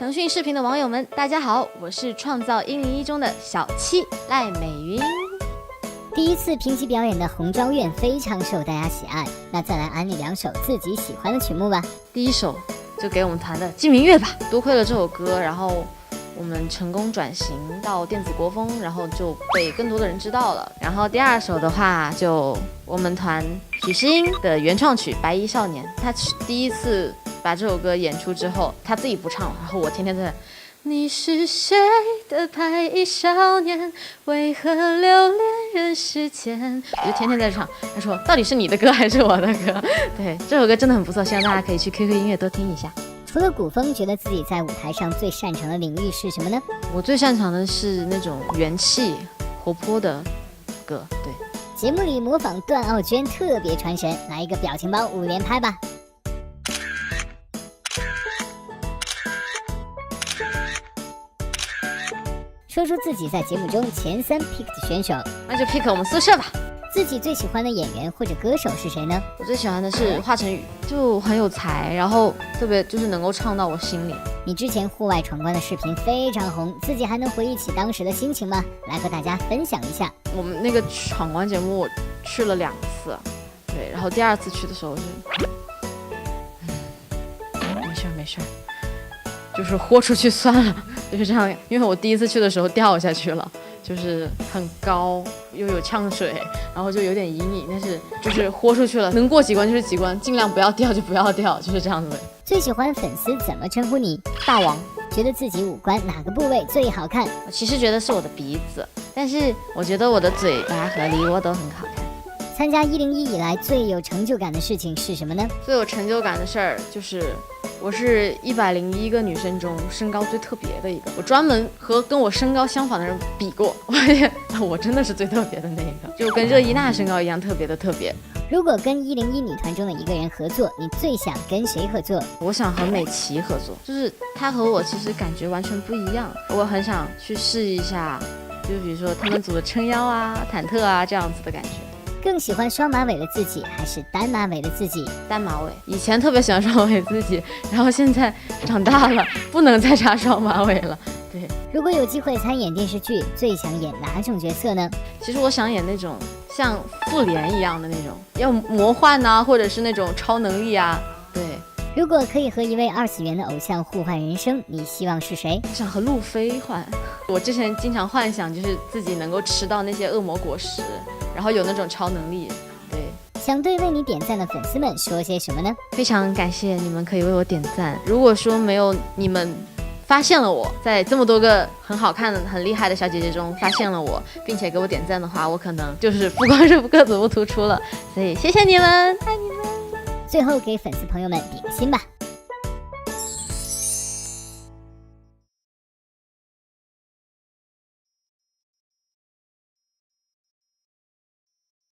腾讯视频的网友们，大家好，我是创造一零一中的小七赖美云。第一次评级表演的《红昭愿》非常受大家喜爱，那再来安利两首自己喜欢的曲目吧。第一首就给我们团的《金明月》吧，多亏了这首歌，然后我们成功转型到电子国风，然后就被更多的人知道了。然后第二首的话，就我们团许诗英的原创曲《白衣少年》，他第一次。把这首歌演出之后，他自己不唱了，然后我天天在。你是谁的白衣少年？为何留恋人世间？我就天天在唱。他说，到底是你的歌还是我的歌？对，这首歌真的很不错，希望大家可以去 QQ 音乐多听一下。除了古风，觉得自己在舞台上最擅长的领域是什么呢？我最擅长的是那种元气活泼的歌。对，节目里模仿段奥娟特别传神，来一个表情包五连拍吧。说出自己在节目中前三 pick 的选手，那就 pick 我们宿舍吧。自己最喜欢的演员或者歌手是谁呢？我最喜欢的是华晨宇，就很有才，然后特别就是能够唱到我心里。你之前户外闯关的视频非常红，自己还能回忆起当时的心情吗？来和大家分享一下。我们那个闯关节目我去了两次，对，然后第二次去的时候就，没事没事，就是豁出去算了。就是这样，因为我第一次去的时候掉下去了，就是很高又有呛水，然后就有点隐隐，但是就是豁出去了，能过几关就是几关，尽量不要掉就不要掉，就是这样子。最喜欢粉丝怎么称呼你？大王。觉得自己五官哪个部位最好看？我其实觉得是我的鼻子，但是我觉得我的嘴巴和梨窝都很好看。参加一零一以来最有成就感的事情是什么呢？最有成就感的事儿就是。我是一百零一个女生中身高最特别的一个，我专门和跟我身高相仿的人比过，我发现我真的是最特别的那一个，就跟热依娜身高一样特别的特别。如果跟一零一女团中的一个人合作，你最想跟谁合作？我想和美琪合作，就是她和我其实感觉完全不一样，我很想去试一下，就比如说他们组的撑腰啊、忐忑啊这样子的感觉。更喜欢双马尾的自己还是单马尾的自己？单马尾，以前特别喜欢双马尾自己，然后现在长大了，不能再扎双马尾了。对，如果有机会参演电视剧，最想演哪种角色呢？其实我想演那种像复联一样的那种，要魔幻呐，或者是那种超能力啊。对，如果可以和一位二次元的偶像互换人生，你希望是谁？想和路飞换。我之前经常幻想，就是自己能够吃到那些恶魔果实。然后有那种超能力，对。想对为你点赞的粉丝们说些什么呢？非常感谢你们可以为我点赞。如果说没有你们发现了我在这么多个很好看的、很厉害的小姐姐中发现了我，并且给我点赞的话，我可能就是不光是个子不突出了。所以谢谢你们，爱你们。最后给粉丝朋友们点个心吧。